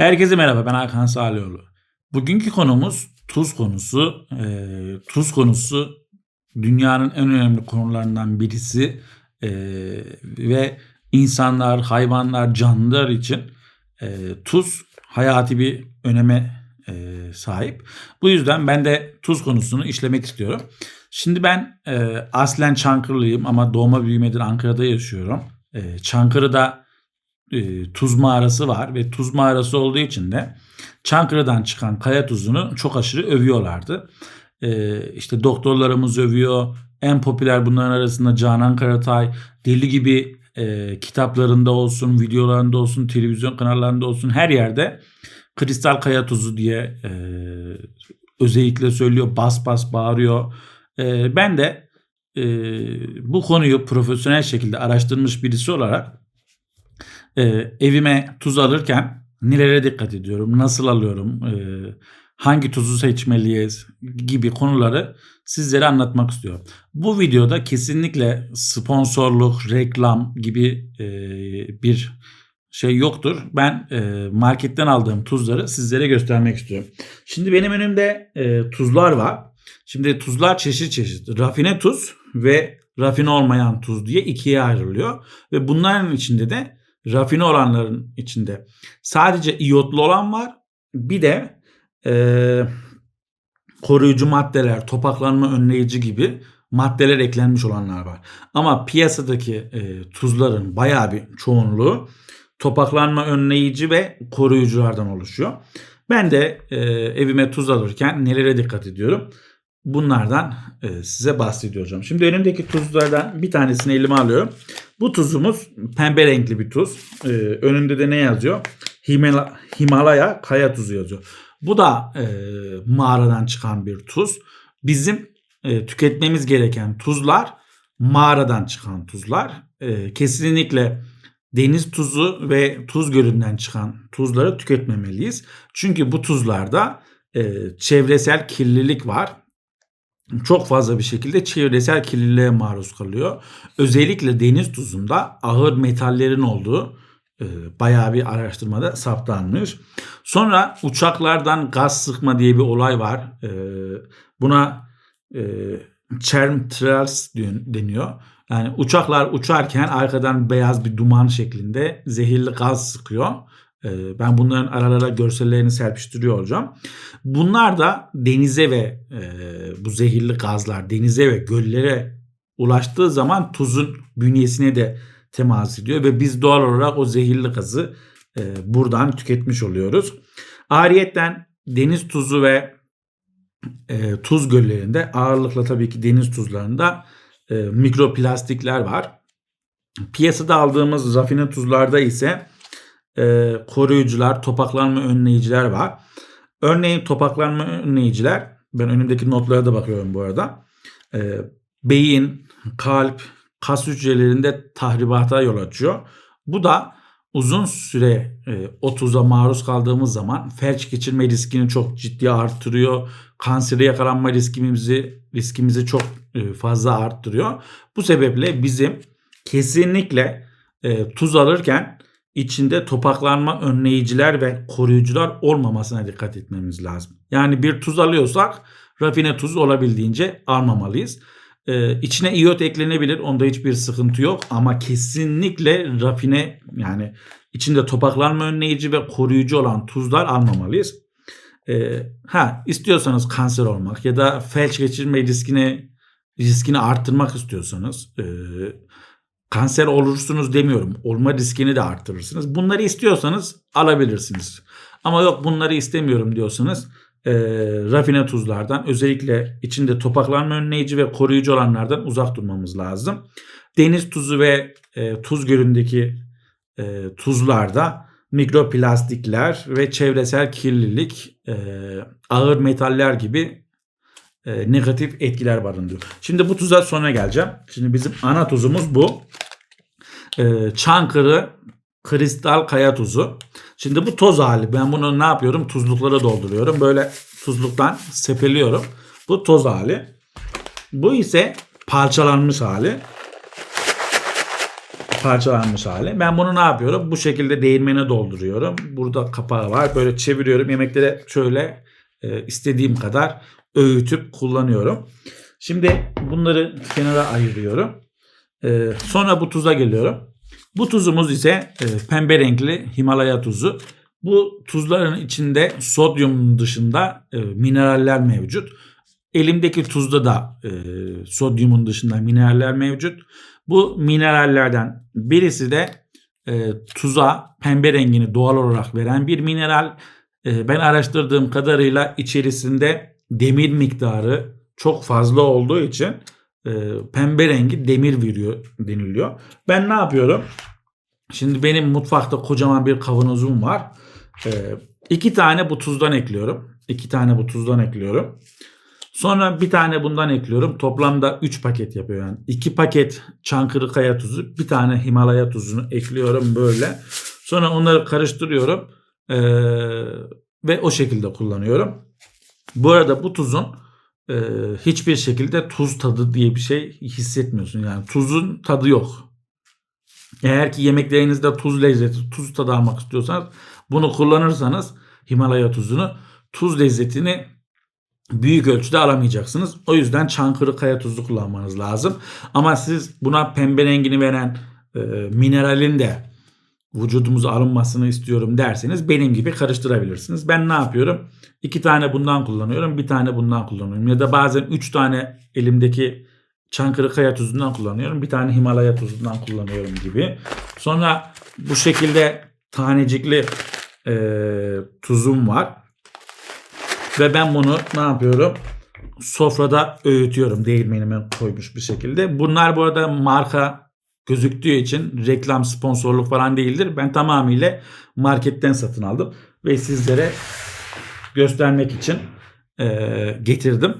Herkese merhaba ben Hakan Salioğlu. Bugünkü konumuz tuz konusu. Ee, tuz konusu dünyanın en önemli konularından birisi Ee, ve insanlar, hayvanlar, canlılar için e, tuz hayati bir öneme e, sahip. Bu yüzden ben de tuz konusunu işlemek istiyorum. Şimdi ben e, aslen Çankırılıyım ama doğma büyümedir Ankara'da yaşıyorum. E, Çankırı'da e, tuz mağarası var ve tuz mağarası olduğu için de Çankırı'dan çıkan kaya tuzunu çok aşırı övüyorlardı. E, işte doktorlarımız övüyor. En popüler bunların arasında Canan Karatay, deli gibi e, kitaplarında olsun, videolarında olsun, televizyon kanallarında olsun her yerde kristal kaya tuzu diye e, özellikle söylüyor, bas bas bağırıyor. E, ben de e, bu konuyu profesyonel şekilde araştırmış birisi olarak e, evime tuz alırken nelere dikkat ediyorum, nasıl alıyorum, e, hangi tuzu seçmeliyiz gibi konuları sizlere anlatmak istiyorum. Bu videoda kesinlikle sponsorluk, reklam gibi e, bir şey yoktur. Ben e, marketten aldığım tuzları sizlere göstermek istiyorum. Şimdi benim önümde e, tuzlar var. Şimdi tuzlar çeşit çeşit. Rafine tuz ve rafine olmayan tuz diye ikiye ayrılıyor. Ve bunların içinde de rafine olanların içinde sadece iyotlu olan var. Bir de e, koruyucu maddeler, topaklanma önleyici gibi maddeler eklenmiş olanlar var. Ama piyasadaki e, tuzların bayağı bir çoğunluğu topaklanma önleyici ve koruyuculardan oluşuyor. Ben de e, evime tuz alırken nelere dikkat ediyorum? Bunlardan e, size bahsediyorum. Şimdi önümdeki tuzlardan bir tanesini elime alıyorum. Bu tuzumuz pembe renkli bir tuz. E, önünde de ne yazıyor? Himala, Himalaya kaya tuzu yazıyor. Bu da e, mağaradan çıkan bir tuz. Bizim e, tüketmemiz gereken tuzlar mağaradan çıkan tuzlar. E, kesinlikle deniz tuzu ve tuz gölünden çıkan tuzları tüketmemeliyiz. Çünkü bu tuzlarda e, çevresel kirlilik var. Çok fazla bir şekilde çevresel kirliliğe maruz kalıyor. Özellikle deniz tuzunda ağır metallerin olduğu e, bayağı bir araştırmada saptanmış. Sonra uçaklardan gaz sıkma diye bir olay var. E, buna e, chemtrails deniyor. Yani uçaklar uçarken arkadan beyaz bir duman şeklinde zehirli gaz sıkıyor. Ee, ben bunların aralara görsellerini serpiştiriyor olacağım. Bunlar da denize ve e, bu zehirli gazlar denize ve göllere ulaştığı zaman tuzun bünyesine de temas ediyor ve biz doğal olarak o zehirli gazı e, buradan tüketmiş oluyoruz. Ariyetten deniz tuzu ve e, tuz göllerinde ağırlıkla tabii ki deniz tuzlarında mikroplastikler var. Piyasada aldığımız rafine tuzlarda ise e, koruyucular, topaklanma önleyiciler var. Örneğin topaklanma önleyiciler, ben önümdeki notlara da bakıyorum bu arada. E, beyin, kalp, kas hücrelerinde tahribata yol açıyor. Bu da uzun süre e, o tuza maruz kaldığımız zaman felç geçirme riskini çok ciddi arttırıyor. Kansere yakalanma riskimizi riskimizi çok e, fazla arttırıyor. Bu sebeple bizim kesinlikle e, tuz alırken içinde topaklanma önleyiciler ve koruyucular olmamasına dikkat etmemiz lazım. Yani bir tuz alıyorsak rafine tuz olabildiğince almamalıyız. Ee, içine iot eklenebilir. Onda hiçbir sıkıntı yok. Ama kesinlikle rafine yani içinde topaklanma önleyici ve koruyucu olan tuzlar almamalıyız. Ee, ha istiyorsanız kanser olmak ya da felç geçirme riskini riskini arttırmak istiyorsanız e, kanser olursunuz demiyorum. Olma riskini de arttırırsınız. Bunları istiyorsanız alabilirsiniz. Ama yok bunları istemiyorum diyorsanız e, rafine tuzlardan özellikle içinde topaklanma önleyici ve koruyucu olanlardan uzak durmamız lazım. Deniz tuzu ve e, tuz gölündeki e, tuzlarda mikroplastikler ve çevresel kirlilik, e, ağır metaller gibi e, negatif etkiler barındırıyor. Şimdi bu tuza sonra geleceğim. Şimdi bizim ana tuzumuz bu. E, Çankırı kristal kaya tuzu. Şimdi bu toz hali. Ben bunu ne yapıyorum? Tuzluklara dolduruyorum. Böyle tuzluktan sepeliyorum. Bu toz hali. Bu ise parçalanmış hali. parçalanmış hali. Ben bunu ne yapıyorum? Bu şekilde değirmene dolduruyorum. Burada kapağı var. Böyle çeviriyorum. Yemeklere şöyle e, istediğim kadar öğütüp kullanıyorum. Şimdi bunları kenara ayırıyorum. E, sonra bu tuza geliyorum. Bu tuzumuz ise e, pembe renkli Himalaya tuzu. Bu tuzların içinde sodyum dışında e, mineraller mevcut. Elimdeki tuzda da e, sodyumun dışında mineraller mevcut. Bu minerallerden birisi de e, tuza pembe rengini doğal olarak veren bir mineral. E, ben araştırdığım kadarıyla içerisinde demir miktarı çok fazla olduğu için e, pembe rengi demir veriyor deniliyor. Ben ne yapıyorum? Şimdi benim mutfakta kocaman bir kavanozum var. E, iki tane bu tuzdan ekliyorum. İki tane bu tuzdan ekliyorum. Sonra bir tane bundan ekliyorum. Toplamda 3 paket yapıyor yani. 2 paket Çankırı Kaya tuzu, bir tane Himalaya tuzunu ekliyorum böyle. Sonra onları karıştırıyorum. Ee, ve o şekilde kullanıyorum. Bu arada bu tuzun e, hiçbir şekilde tuz tadı diye bir şey hissetmiyorsun. Yani tuzun tadı yok. Eğer ki yemeklerinizde tuz lezzeti, tuz tadı almak istiyorsanız bunu kullanırsanız Himalaya tuzunu tuz lezzetini büyük ölçüde alamayacaksınız. O yüzden Çankırı kaya tuzu kullanmanız lazım. Ama siz buna pembe rengini veren e, mineralin de vücudumuza alınmasını istiyorum derseniz benim gibi karıştırabilirsiniz. Ben ne yapıyorum? İki tane bundan kullanıyorum. Bir tane bundan kullanıyorum. Ya da bazen üç tane elimdeki Çankırı kaya tuzundan kullanıyorum. Bir tane Himalaya tuzundan kullanıyorum gibi. Sonra bu şekilde tanecikli e, tuzum var. Ve ben bunu ne yapıyorum? Sofrada öğütüyorum değirmenime koymuş bir şekilde. Bunlar bu arada marka gözüktüğü için reklam sponsorluk falan değildir. Ben tamamıyla marketten satın aldım ve sizlere göstermek için e, getirdim.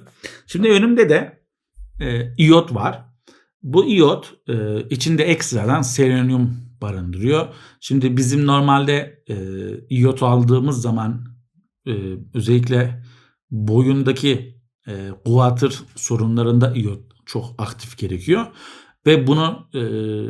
Şimdi önümde de e, iot var. Bu iot e, içinde ekstradan selenyum barındırıyor. Şimdi bizim normalde e, iot aldığımız zaman e, özellikle boyundaki e, kuatır sorunlarında iot çok aktif gerekiyor. Ve bunu e,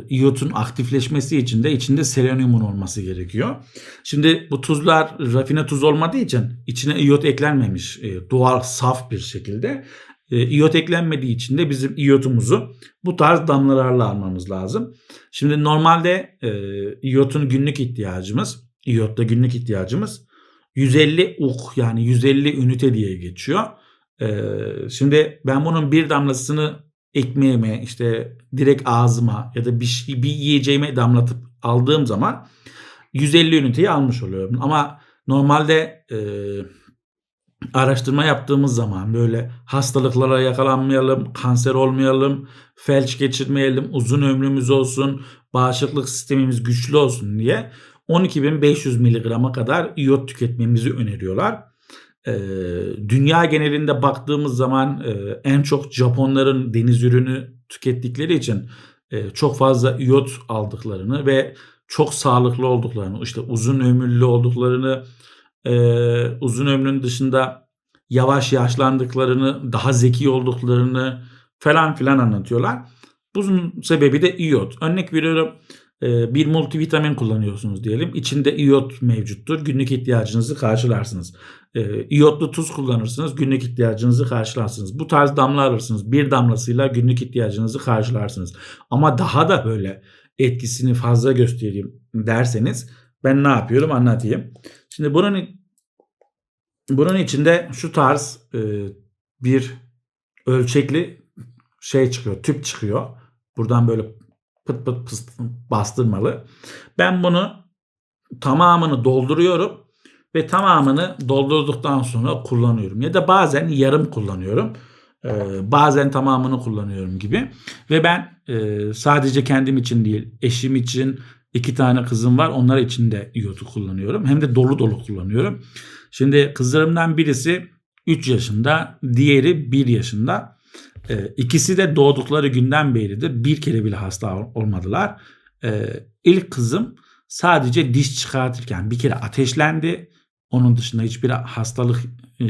iyotun aktifleşmesi için de içinde selenyumun olması gerekiyor. Şimdi bu tuzlar rafine tuz olmadığı için içine iyot eklenmemiş e, doğal saf bir şekilde. E, iyot eklenmediği için de bizim iyotumuzu bu tarz damlalarla almamız lazım. Şimdi normalde e, iyotun günlük ihtiyacımız, iyotta günlük ihtiyacımız 150 uk yani 150 ünite diye geçiyor. Ee, şimdi ben bunun bir damlasını ekmeğime işte direkt ağzıma ya da bir, şey, bir yiyeceğime damlatıp aldığım zaman 150 üniteyi almış oluyorum. Ama normalde e, araştırma yaptığımız zaman böyle hastalıklara yakalanmayalım, kanser olmayalım, felç geçirmeyelim, uzun ömrümüz olsun, bağışıklık sistemimiz güçlü olsun diye 12.500 miligrama kadar iyot tüketmemizi öneriyorlar. Ee, dünya genelinde baktığımız zaman e, en çok Japonların deniz ürünü tükettikleri için e, çok fazla iyot aldıklarını ve çok sağlıklı olduklarını, işte uzun ömürlü olduklarını, e, uzun ömrün dışında yavaş yaşlandıklarını, daha zeki olduklarını falan filan anlatıyorlar. Bunun sebebi de iyot. Örnek veriyorum bir multivitamin kullanıyorsunuz diyelim. İçinde iyot mevcuttur. Günlük ihtiyacınızı karşılarsınız. İyotlu ee, tuz kullanırsınız. Günlük ihtiyacınızı karşılarsınız. Bu tarz damla alırsınız. Bir damlasıyla günlük ihtiyacınızı karşılarsınız. Ama daha da böyle etkisini fazla göstereyim derseniz ben ne yapıyorum anlatayım. Şimdi bunun bunun içinde şu tarz e, bir ölçekli şey çıkıyor, tüp çıkıyor. Buradan böyle pıt pıt pıst bastırmalı. Ben bunu tamamını dolduruyorum ve tamamını doldurduktan sonra kullanıyorum. Ya da bazen yarım kullanıyorum. Ee, bazen tamamını kullanıyorum gibi. Ve ben e, sadece kendim için değil, eşim için iki tane kızım var. Onlar için de iyotu kullanıyorum. Hem de dolu dolu kullanıyorum. Şimdi kızlarımdan birisi 3 yaşında, diğeri 1 yaşında. E, ikisi de doğdukları günden beridir bir kere bile hasta olmadılar. E, ilk kızım sadece diş çıkartırken bir kere ateşlendi. Onun dışında hiçbir hastalık e,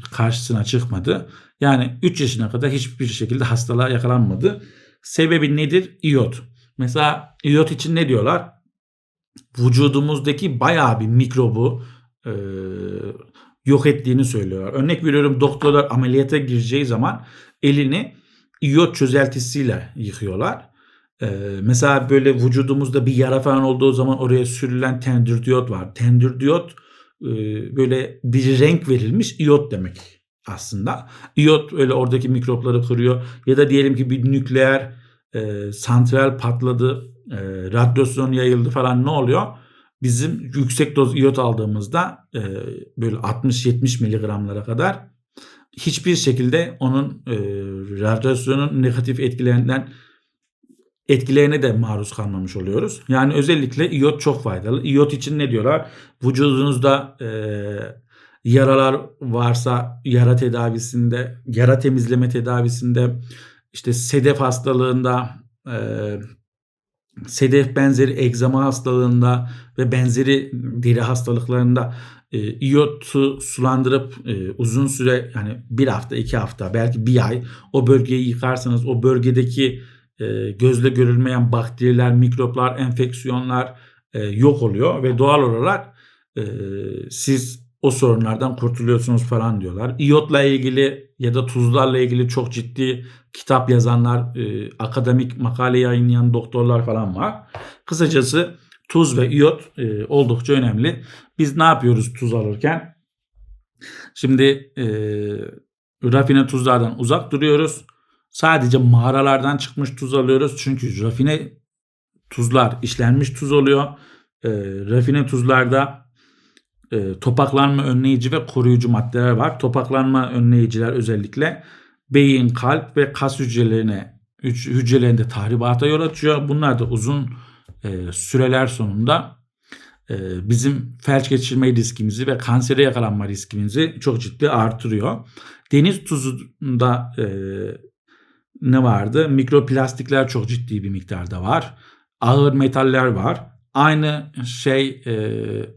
karşısına çıkmadı. Yani 3 yaşına kadar hiçbir şekilde hastalığa yakalanmadı. Sebebi nedir? İyot. Mesela iyot için ne diyorlar? Vücudumuzdaki bayağı bir mikrobu e, yok ettiğini söylüyorlar. Örnek veriyorum doktorlar ameliyata gireceği zaman elini iyot çözeltisiyle yıkıyorlar. Ee, mesela böyle vücudumuzda bir yara falan olduğu zaman oraya sürülen tendürdiyot var. Tendürdiyot e, böyle bir renk verilmiş iyot demek aslında. İyot öyle oradaki mikropları kırıyor. Ya da diyelim ki bir nükleer e, santral patladı, e, radyasyon yayıldı falan ne oluyor? Bizim yüksek doz iyot aldığımızda e, böyle 60-70 miligramlara kadar hiçbir şekilde onun e, radyasyonun negatif etkilerinden etkilerine de maruz kalmamış oluyoruz. Yani özellikle iyot çok faydalı. İyot için ne diyorlar? Vücudunuzda e, yaralar varsa yara tedavisinde, yara temizleme tedavisinde, işte sedef hastalığında, e, sedef benzeri egzama hastalığında ve benzeri deri hastalıklarında e, iyotu sulandırıp e, uzun süre yani bir hafta iki hafta belki bir ay o bölgeyi yıkarsanız o bölgedeki e, gözle görülmeyen bakteriler, mikroplar, enfeksiyonlar e, yok oluyor ve doğal olarak e, siz o sorunlardan kurtuluyorsunuz falan diyorlar. İyotla ilgili ya da tuzlarla ilgili çok ciddi kitap yazanlar, e, akademik makale yayınlayan doktorlar falan var. Kısacası tuz ve iyot e, oldukça önemli. Biz ne yapıyoruz tuz alırken? Şimdi e, rafine tuzlardan uzak duruyoruz. Sadece mağaralardan çıkmış tuz alıyoruz. Çünkü rafine tuzlar işlenmiş tuz oluyor. E, rafine tuzlarda e, topaklanma önleyici ve koruyucu maddeler var. Topaklanma önleyiciler özellikle beyin, kalp ve kas hücrelerine hücrelerinde tahribata yol açıyor. Bunlar da uzun e, süreler sonunda e, bizim felç geçirme riskimizi ve kansere yakalanma riskimizi çok ciddi artırıyor. Deniz tuzunda e, ne vardı? Mikroplastikler çok ciddi bir miktarda var. Ağır metaller var. Aynı şey e,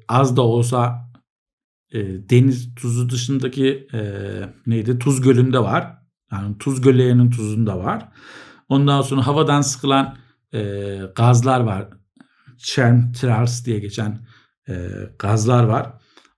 az da olsa e, deniz tuzu dışındaki e, neydi? Tuz gölünde var. Yani tuz göllerinin tuzunda var. Ondan sonra havadan sıkılan e, gazlar var. Chemtrails diye geçen e, gazlar var.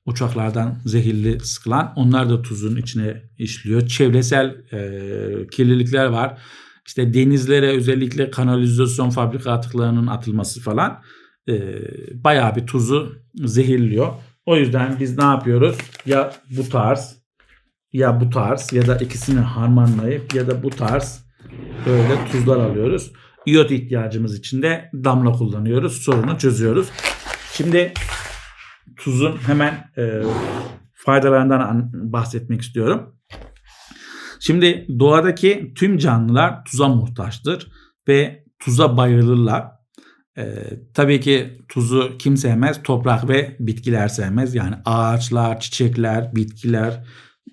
Uçaklardan zehirli sıkılan onlar da tuzun içine işliyor. Çevresel e, kirlilikler var. İşte denizlere özellikle kanalizasyon fabrika atıklarının atılması falan e, bayağı bir tuzu zehirliyor. O yüzden biz ne yapıyoruz? Ya bu tarz ya bu tarz ya da ikisini harmanlayıp ya da bu tarz böyle tuzlar alıyoruz. İyot ihtiyacımız için de damla kullanıyoruz. Sorunu çözüyoruz. Şimdi tuzun hemen e, faydalarından bahsetmek istiyorum. Şimdi doğadaki tüm canlılar tuza muhtaçtır ve tuza bayılırlar. Ee, tabii ki tuzu kim sevmez? Toprak ve bitkiler sevmez. Yani ağaçlar, çiçekler, bitkiler.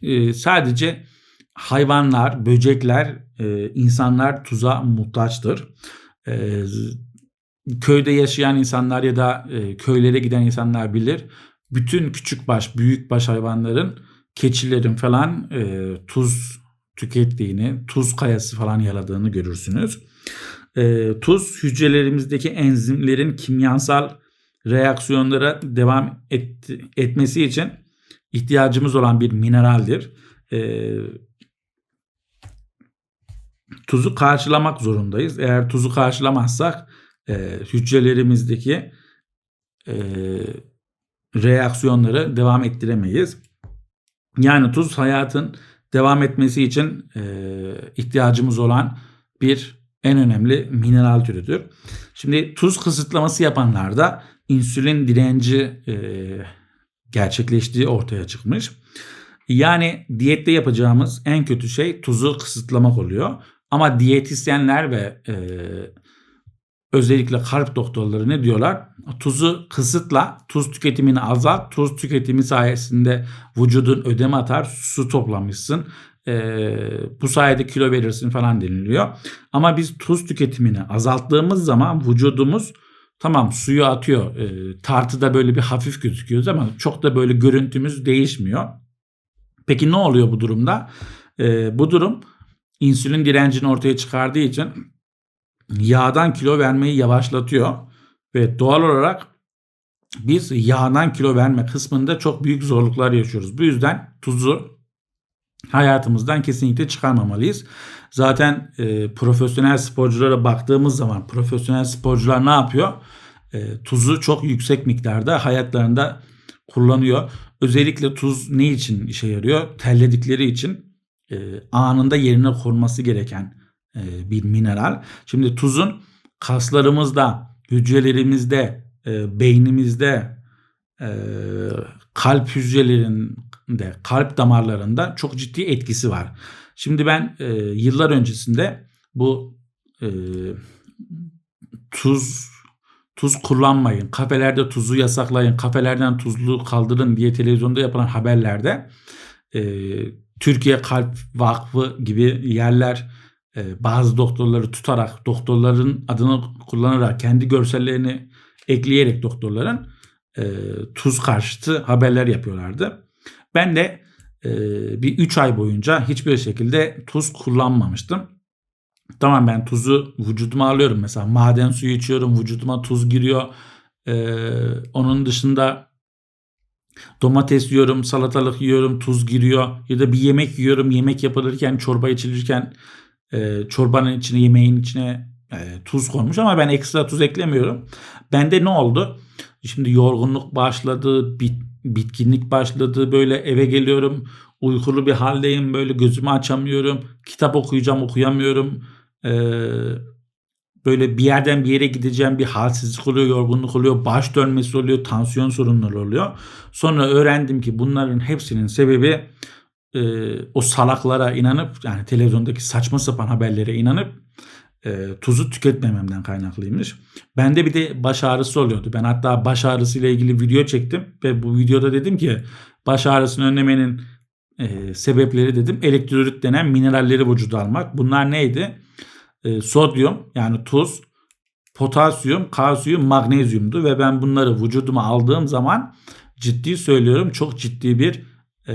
Ee, sadece hayvanlar, böcekler, e, insanlar tuza muhtaçtır. Ee, köyde yaşayan insanlar ya da e, köylere giden insanlar bilir. Bütün küçük baş, büyük baş hayvanların, keçilerin falan e, tuz tükettiğini, tuz kayası falan yaladığını görürsünüz. E, tuz hücrelerimizdeki enzimlerin kimyasal reaksiyonlara devam et, etmesi için ihtiyacımız olan bir mineraldir. E, tuzu karşılamak zorundayız. Eğer tuzu karşılamazsak e, hücrelerimizdeki e, reaksiyonları devam ettiremeyiz. Yani tuz hayatın devam etmesi için e, ihtiyacımız olan bir en önemli mineral türüdür. Şimdi tuz kısıtlaması yapanlarda insülin direnci e, gerçekleştiği ortaya çıkmış. Yani diyette yapacağımız en kötü şey tuzu kısıtlamak oluyor. Ama diyetisyenler ve e, özellikle kalp doktorları ne diyorlar? Tuzu kısıtla, tuz tüketimini azalt. Tuz tüketimi sayesinde vücudun ödeme atar, su toplamışsın. Ee, bu sayede kilo verirsin falan deniliyor. Ama biz tuz tüketimini azalttığımız zaman vücudumuz tamam suyu atıyor. E, tartıda böyle bir hafif gözüküyoruz ama çok da böyle görüntümüz değişmiyor. Peki ne oluyor bu durumda? E, bu durum insülin direncini ortaya çıkardığı için yağdan kilo vermeyi yavaşlatıyor ve doğal olarak biz yağdan kilo verme kısmında çok büyük zorluklar yaşıyoruz. Bu yüzden tuzu hayatımızdan kesinlikle çıkarmamalıyız. Zaten e, profesyonel sporculara baktığımız zaman profesyonel sporcular ne yapıyor? E, tuzu çok yüksek miktarda hayatlarında kullanıyor. Özellikle tuz ne için işe yarıyor? Terledikleri için e, anında yerine konması gereken e, bir mineral. Şimdi tuzun kaslarımızda, hücrelerimizde, e, beynimizde, e, kalp hücrelerinde, kalp damarlarında çok ciddi etkisi var. Şimdi ben e, yıllar öncesinde bu e, tuz tuz kullanmayın, kafelerde tuzu yasaklayın, kafelerden tuzlu kaldırın diye televizyonda yapılan haberlerde e, Türkiye Kalp Vakfı gibi yerler e, bazı doktorları tutarak, doktorların adını kullanarak, kendi görsellerini ekleyerek doktorların e, tuz karşıtı haberler yapıyorlardı. Ben de e, bir 3 ay boyunca hiçbir şekilde tuz kullanmamıştım. Tamam ben tuzu vücuduma alıyorum. Mesela maden suyu içiyorum vücuduma tuz giriyor. Ee, onun dışında domates yiyorum, salatalık yiyorum, tuz giriyor. Ya da bir yemek yiyorum, yemek yapılırken, çorba içilirken e, çorbanın içine, yemeğin içine e, tuz konmuş ama ben ekstra tuz eklemiyorum. Bende ne oldu? Şimdi yorgunluk başladı, bit, bitkinlik başladı. Böyle eve geliyorum, uykulu bir haldeyim, böyle gözümü açamıyorum. Kitap okuyacağım, okuyamıyorum böyle bir yerden bir yere gideceğim bir halsizlik oluyor, yorgunluk oluyor, baş dönmesi oluyor, tansiyon sorunları oluyor. Sonra öğrendim ki bunların hepsinin sebebi e, o salaklara inanıp yani televizyondaki saçma sapan haberlere inanıp e, tuzu tüketmememden kaynaklıymış. Bende bir de baş ağrısı oluyordu. Ben hatta baş ağrısı ile ilgili video çektim ve bu videoda dedim ki baş ağrısını önlemenin e, sebepleri dedim elektrolit denen mineralleri vücuda almak. Bunlar neydi? E, sodyum yani tuz, potasyum, kalsiyum, magnezyumdu ve ben bunları vücuduma aldığım zaman ciddi söylüyorum çok ciddi bir e,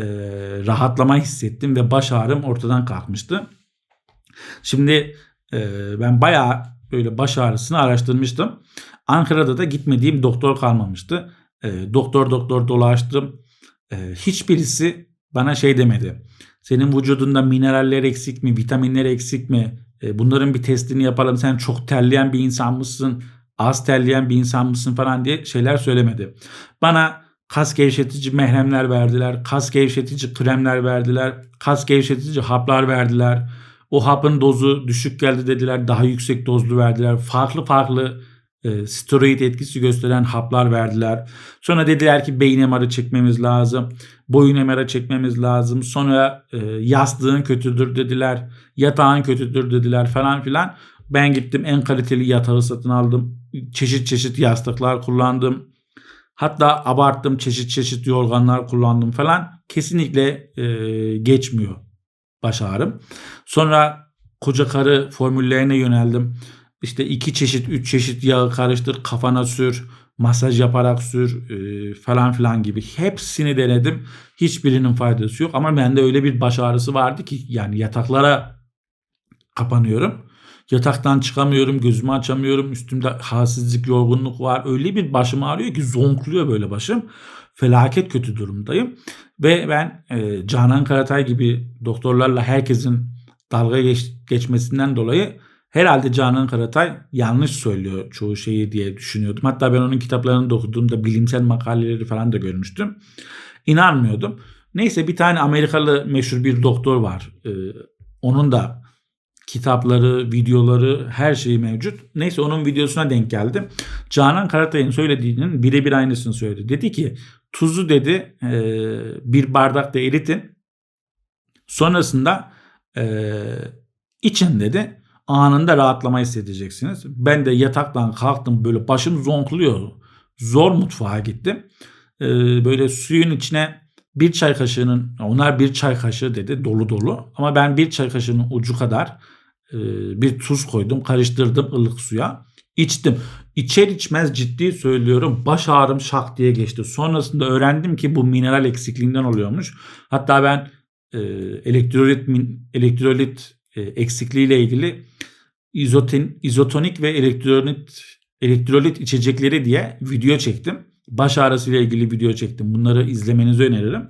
rahatlama hissettim ve baş ağrım ortadan kalkmıştı. Şimdi e, ben bayağı böyle baş ağrısını araştırmıştım. Ankara'da da gitmediğim doktor kalmamıştı. E, doktor doktor dolaştım. E, hiçbirisi bana şey demedi. Senin vücudunda mineraller eksik mi, vitaminler eksik mi, bunların bir testini yapalım. Sen çok terleyen bir insan mısın? Az terleyen bir insan mısın falan diye şeyler söylemedi. Bana kas gevşetici mehremler verdiler. Kas gevşetici kremler verdiler. Kas gevşetici haplar verdiler. O hapın dozu düşük geldi dediler. Daha yüksek dozlu verdiler. Farklı farklı e, steroid etkisi gösteren haplar verdiler. Sonra dediler ki beyin MR'ı çekmemiz lazım. Boyun MR'ı çekmemiz lazım. Sonra e, yastığın kötüdür dediler. Yatağın kötüdür dediler falan filan. Ben gittim en kaliteli yatağı satın aldım. Çeşit çeşit yastıklar kullandım. Hatta abarttım çeşit çeşit yorganlar kullandım falan. Kesinlikle e, geçmiyor baş ağrım. Sonra koca karı formüllerine yöneldim. İşte iki çeşit, üç çeşit yağı karıştır, kafana sür, masaj yaparak sür e, falan filan gibi. Hepsini denedim. Hiçbirinin faydası yok ama bende öyle bir baş ağrısı vardı ki yani yataklara kapanıyorum. Yataktan çıkamıyorum, gözümü açamıyorum. Üstümde halsizlik, yorgunluk var. Öyle bir başım ağrıyor ki zonkluyor böyle başım. Felaket kötü durumdayım. Ve ben e, Canan Karatay gibi doktorlarla herkesin dalga geç, geçmesinden dolayı Herhalde Canan Karatay yanlış söylüyor çoğu şeyi diye düşünüyordum. Hatta ben onun kitaplarını da okuduğumda bilimsel makaleleri falan da görmüştüm. İnanmıyordum. Neyse bir tane Amerikalı meşhur bir doktor var. Ee, onun da kitapları, videoları, her şeyi mevcut. Neyse onun videosuna denk geldim. Canan Karatay'ın söylediğinin birebir aynısını söyledi. Dedi ki tuzu dedi e, bir bardakta eritin. Sonrasında e, için dedi anında rahatlama hissedeceksiniz. Ben de yataktan kalktım böyle başım zonkluyor. Zor mutfağa gittim. Ee, böyle suyun içine bir çay kaşığının onlar bir çay kaşığı dedi dolu dolu ama ben bir çay kaşığının ucu kadar e, bir tuz koydum karıştırdım ılık suya içtim. İçer içmez ciddi söylüyorum baş ağrım şak diye geçti. Sonrasında öğrendim ki bu mineral eksikliğinden oluyormuş. Hatta ben e, elektrolit elektrolit e, eksikliği ile ilgili izotin, izotonik ve elektrolit elektrolit içecekleri diye video çektim. Baş ağrısı ile ilgili video çektim. Bunları izlemenizi öneririm.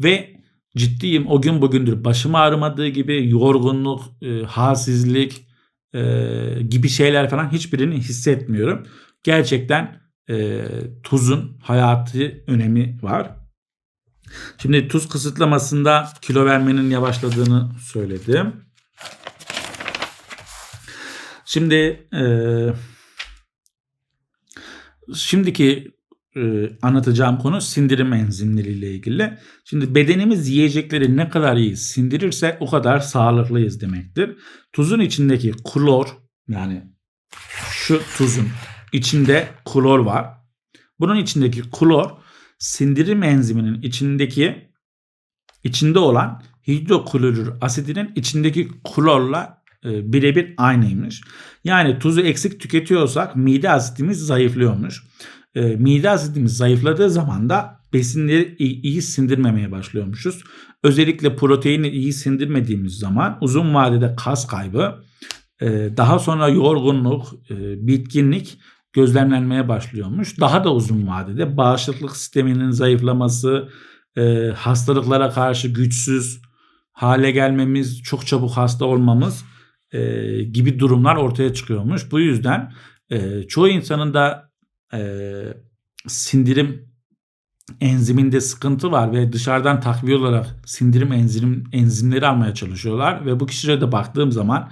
Ve ciddiyim o gün bugündür başım ağrımadığı gibi yorgunluk, e, halsizlik e, gibi şeyler falan hiçbirini hissetmiyorum. Gerçekten e, tuzun hayatı önemi var. Şimdi tuz kısıtlamasında kilo vermenin yavaşladığını söyledim. Şimdi e, şimdiki e, anlatacağım konu sindirim enzimleriyle ilgili. Şimdi bedenimiz yiyecekleri ne kadar iyi sindirirse o kadar sağlıklıyız demektir. Tuzun içindeki klor yani şu tuzun içinde klor var. Bunun içindeki klor sindirim enziminin içindeki içinde olan hidroklorür asidinin içindeki klorla e, birebir aynıymış. Yani tuzu eksik tüketiyorsak mide asitimiz zayıflıyormuş. E, mide asitimiz zayıfladığı zaman da besinleri iyi, sindirmemeye başlıyormuşuz. Özellikle proteini iyi sindirmediğimiz zaman uzun vadede kas kaybı, e, daha sonra yorgunluk, bitkinlik gözlemlenmeye başlıyormuş. Daha da uzun vadede bağışıklık sisteminin zayıflaması, hastalıklara karşı güçsüz hale gelmemiz, çok çabuk hasta olmamız e, gibi durumlar ortaya çıkıyormuş. Bu yüzden e, çoğu insanın da e, sindirim enziminde sıkıntı var ve dışarıdan takviye olarak sindirim enzim enzimleri almaya çalışıyorlar ve bu kişilere de baktığım zaman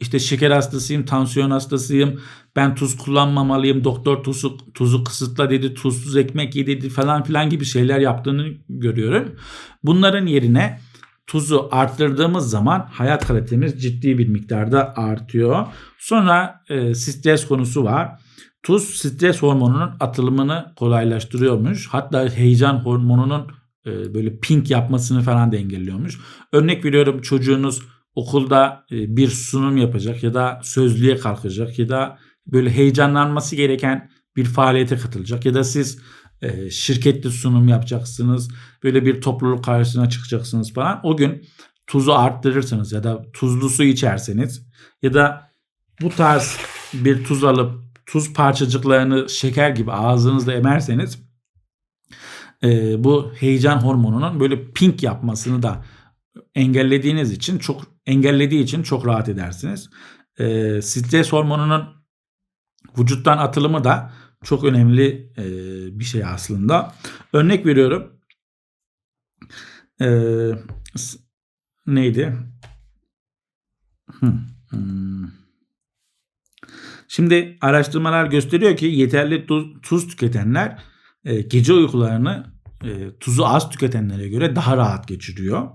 işte şeker hastasıyım, tansiyon hastasıyım, ben tuz kullanmamalıyım, doktor tuzu, tuzu kısıtla dedi, tuzsuz ekmek ye dedi falan filan gibi şeyler yaptığını görüyorum. Bunların yerine tuzu arttırdığımız zaman hayat kalitemiz ciddi bir miktarda artıyor. Sonra e, stres konusu var. Tuz stres hormonunun atılımını kolaylaştırıyormuş. Hatta heyecan hormonunun e, böyle pink yapmasını falan da engelliyormuş. Örnek veriyorum çocuğunuz okulda e, bir sunum yapacak ya da sözlüğe kalkacak ya da böyle heyecanlanması gereken bir faaliyete katılacak ya da siz e, şirkette sunum yapacaksınız. Böyle bir topluluk karşısına çıkacaksınız falan. O gün tuzu arttırırsınız ya da tuzlu su içerseniz ya da bu tarz bir tuz alıp tuz parçacıklarını şeker gibi ağzınızda emerseniz e, bu heyecan hormonunun böyle pink yapmasını da engellediğiniz için çok engellediği için çok rahat edersiniz. E, stres hormonunun vücuttan atılımı da çok önemli e, bir şey aslında. Örnek veriyorum. E, neydi? Hmm. Şimdi araştırmalar gösteriyor ki yeterli tuz, tüketenler e, gece uykularını e, tuzu az tüketenlere göre daha rahat geçiriyor.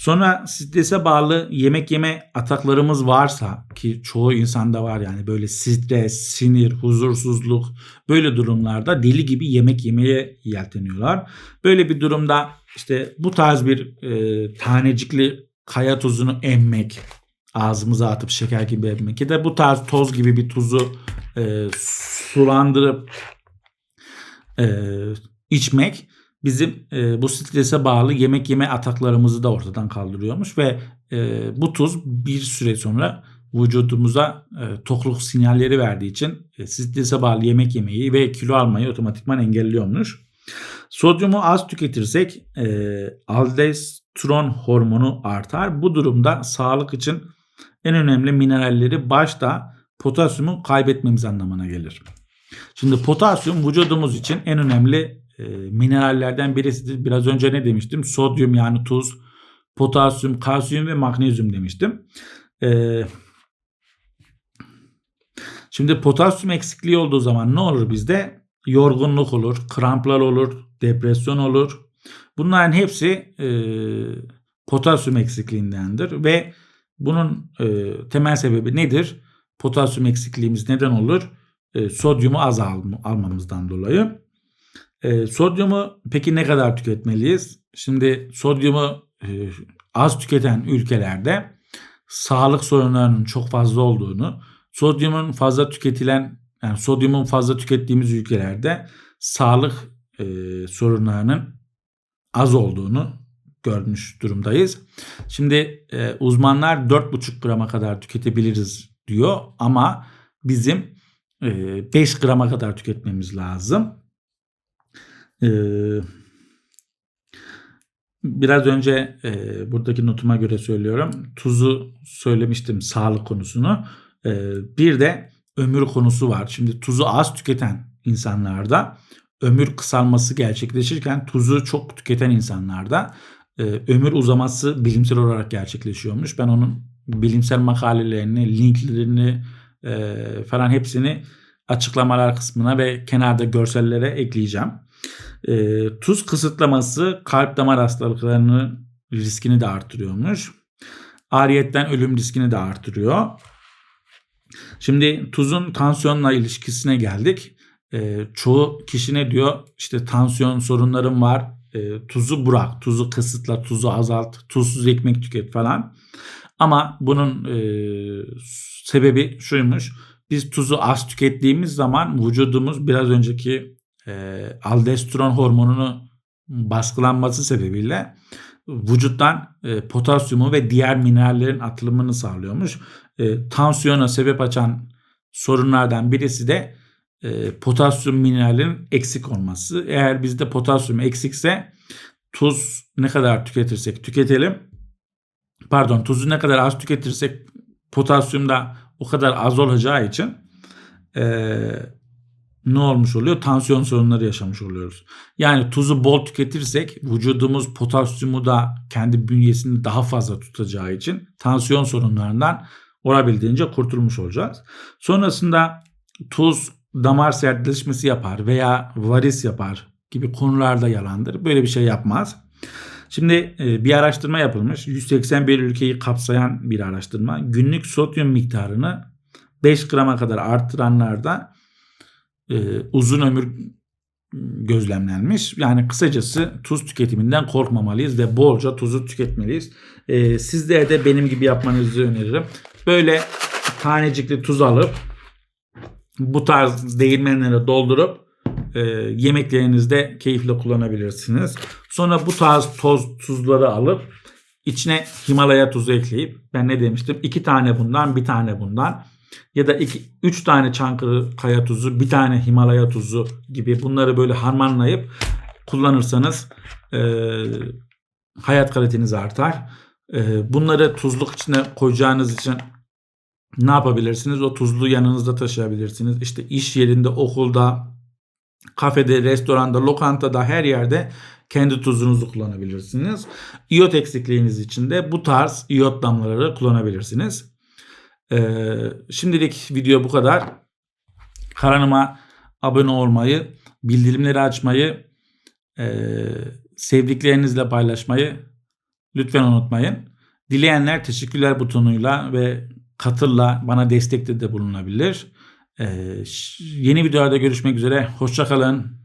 Sonra strese bağlı yemek yeme ataklarımız varsa ki çoğu insanda var yani böyle stres, sinir, huzursuzluk böyle durumlarda deli gibi yemek yemeye yelteniyorlar. Böyle bir durumda işte bu tarz bir e, tanecikli kaya tuzunu emmek, ağzımıza atıp şeker gibi emmek ya da bu tarz toz gibi bir tuzu e, sulandırıp e, içmek bizim e, bu strese bağlı yemek yeme ataklarımızı da ortadan kaldırıyormuş ve e, bu tuz bir süre sonra vücudumuza e, tokluk sinyalleri verdiği için e, strese bağlı yemek yemeyi ve kilo almayı otomatikman engelliyormuş. Sodyumu az tüketirsek e, aldostron hormonu artar. Bu durumda sağlık için en önemli mineralleri başta potasyumu kaybetmemiz anlamına gelir. Şimdi potasyum vücudumuz için en önemli e, minerallerden birisidir. Biraz önce ne demiştim? Sodyum yani tuz, potasyum, kalsiyum ve magnezyum demiştim. E, şimdi potasyum eksikliği olduğu zaman ne olur bizde? Yorgunluk olur, kramplar olur, depresyon olur. Bunların hepsi e, potasyum eksikliğindendir ve bunun e, temel sebebi nedir? Potasyum eksikliğimiz neden olur? E, sodyumu az al, almamızdan dolayı. E, sodyumu peki ne kadar tüketmeliyiz? Şimdi sodyumu e, az tüketen ülkelerde sağlık sorunlarının çok fazla olduğunu, sodyumun fazla tüketilen yani sodyumun fazla tükettiğimiz ülkelerde sağlık e, sorunlarının az olduğunu görmüş durumdayız. Şimdi e, uzmanlar 4,5 grama kadar tüketebiliriz diyor ama bizim e, 5 grama kadar tüketmemiz lazım. E, biraz önce e, buradaki notuma göre söylüyorum. Tuzu söylemiştim sağlık konusunu. E, bir de ömür konusu var. Şimdi tuzu az tüketen insanlarda ömür kısalması gerçekleşirken tuzu çok tüketen insanlarda e, ömür uzaması bilimsel olarak gerçekleşiyormuş. Ben onun bilimsel makalelerini, linklerini e, falan hepsini açıklamalar kısmına ve kenarda görsellere ekleyeceğim. E, tuz kısıtlaması kalp damar hastalıklarının riskini de artırıyormuş. Ariyetten ölüm riskini de artırıyor. Şimdi tuzun tansiyonla ilişkisine geldik. E, çoğu kişi ne diyor? İşte tansiyon sorunlarım var. E, tuzu bırak, tuzu kısıtla, tuzu azalt, tuzsuz ekmek tüket falan. Ama bunun e, sebebi şuymuş. Biz tuzu az tükettiğimiz zaman vücudumuz biraz önceki e, aldosteron hormonunu baskılanması sebebiyle vücuttan e, potasyumu ve diğer minerallerin atılımını sağlıyormuş. E, tansiyona sebep açan sorunlardan birisi de e, potasyum mineralinin eksik olması. Eğer bizde potasyum eksikse tuz ne kadar tüketirsek tüketelim pardon tuzu ne kadar az tüketirsek potasyum da o kadar az olacağı için e, ne olmuş oluyor? Tansiyon sorunları yaşamış oluyoruz. Yani tuzu bol tüketirsek vücudumuz potasyumu da kendi bünyesinde daha fazla tutacağı için tansiyon sorunlarından olabildiğince kurtulmuş olacağız. Sonrasında tuz damar sertleşmesi yapar veya varis yapar gibi konularda yalandır. Böyle bir şey yapmaz. Şimdi e, bir araştırma yapılmış. 181 ülkeyi kapsayan bir araştırma. Günlük sodyum miktarını 5 grama kadar arttıranlarda e, uzun ömür gözlemlenmiş. Yani kısacası tuz tüketiminden korkmamalıyız ve bolca tuzu tüketmeliyiz. E, sizlere de benim gibi yapmanızı öneririm. Böyle tanecikli tuz alıp bu tarz değirmenlere doldurup e, yemeklerinizde keyifle kullanabilirsiniz. Sonra bu tarz toz tuzları alıp içine Himalaya tuzu ekleyip ben ne demiştim? iki tane bundan bir tane bundan ya da iki, üç tane Çankırı kaya tuzu bir tane Himalaya tuzu gibi bunları böyle harmanlayıp kullanırsanız e, hayat kaliteniz artar. E, bunları tuzluk içine koyacağınız için ne yapabilirsiniz? O tuzlu yanınızda taşıyabilirsiniz. İşte iş yerinde, okulda, kafede, restoranda, lokantada her yerde kendi tuzunuzu kullanabilirsiniz. İyot eksikliğiniz için de bu tarz iyot damlaları kullanabilirsiniz. Ee, şimdilik video bu kadar. Kanalıma abone olmayı, bildirimleri açmayı, e, sevdiklerinizle paylaşmayı lütfen unutmayın. Dileyenler teşekkürler butonuyla ve katılla bana destekte de bulunabilir. Ee, yeni videolarda görüşmek üzere. Hoşçakalın.